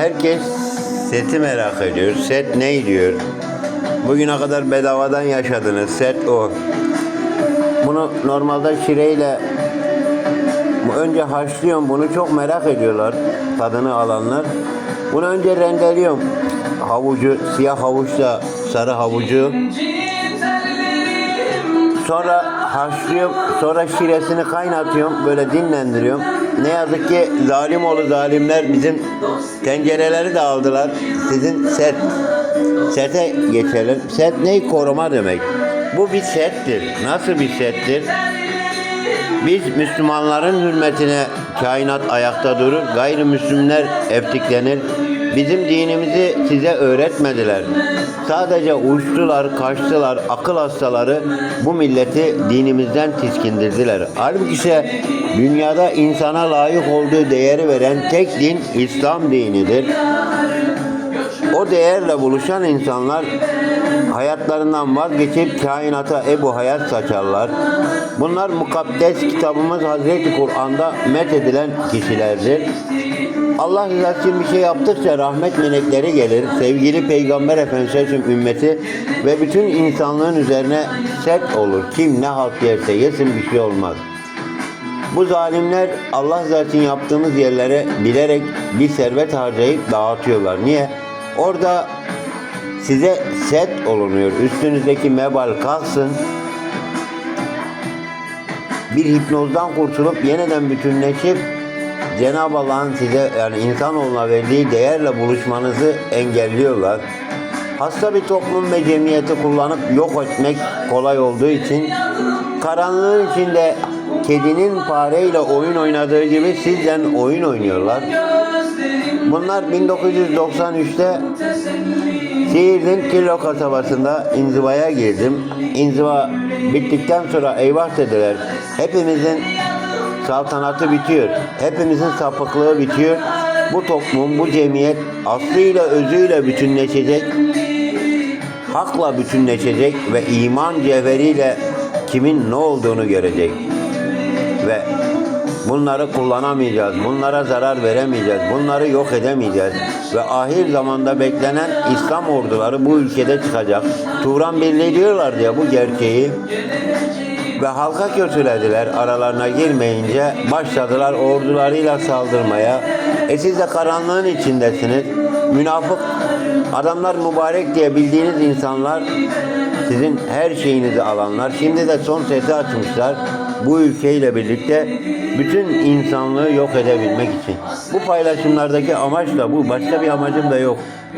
herkes seti merak ediyor. Set ne diyor? Bugüne kadar bedavadan yaşadınız. Set o. Bunu normalde şireyle önce haşlıyorum. Bunu çok merak ediyorlar tadını alanlar. Bunu önce rendeliyorum. Havucu, siyah havuçla sarı havucu. Sonra haşlıyorum. Sonra şiresini kaynatıyorum. Böyle dinlendiriyorum. Ne yazık ki zalim oğlu zalimler bizim tencereleri de aldılar. Sizin set. Sete geçelim. Set ne? Koruma demek. Bu bir settir. Nasıl bir settir? Biz Müslümanların hürmetine kainat ayakta durur, gayrimüslimler eftiklenir. Bizim dinimizi size öğretmediler. Sadece uçtular, kaçtılar, akıl hastaları bu milleti dinimizden tiskindirdiler. Halbuki ise dünyada insana layık olduğu değeri veren tek din İslam dinidir. O değerle buluşan insanlar hayatlarından vazgeçip kainata ebu hayat saçarlar. Bunlar mukaddes kitabımız Hazreti Kur'an'da met edilen kişilerdir. Allah rızası için bir şey yaptıkça rahmet melekleri gelir. Sevgili Peygamber Efendimiz'in ümmeti ve bütün insanlığın üzerine set olur. Kim ne halt yerse yesin bir şey olmaz. Bu zalimler Allah zaten yaptığımız yerlere bilerek bir servet harcayıp dağıtıyorlar. Niye? Orada size set olunuyor. Üstünüzdeki mebal kalksın. Bir hipnozdan kurtulup yeniden bütünleşip Cenab-ı Allah'ın size yani insanoğluna verdiği değerle buluşmanızı engelliyorlar. Hasta bir toplum ve cemiyeti kullanıp yok etmek kolay olduğu için karanlığın içinde kedinin fareyle oyun oynadığı gibi sizden oyun oynuyorlar. Bunlar 1993'te Siirt'in Kilo kasabasında inzivaya girdim. İnziva bittikten sonra eyvah dediler. Hepimizin saltanatı bitiyor. Hepimizin sapıklığı bitiyor. Bu toplum, bu cemiyet aslıyla özüyle bütünleşecek. Hakla bütünleşecek ve iman cevheriyle kimin ne olduğunu görecek. Ve bunları kullanamayacağız. Bunlara zarar veremeyeceğiz. Bunları yok edemeyeceğiz. Ve ahir zamanda beklenen İslam orduları bu ülkede çıkacak. Turan Birliği diyorlar diye bu gerçeği ve halka kötülediler aralarına girmeyince başladılar ordularıyla saldırmaya. E siz de karanlığın içindesiniz. Münafık adamlar mübarek diye bildiğiniz insanlar sizin her şeyinizi alanlar. Şimdi de son sesi açmışlar. Bu ülkeyle birlikte bütün insanlığı yok edebilmek için. Bu paylaşımlardaki amaç da bu. Başka bir amacım da yok.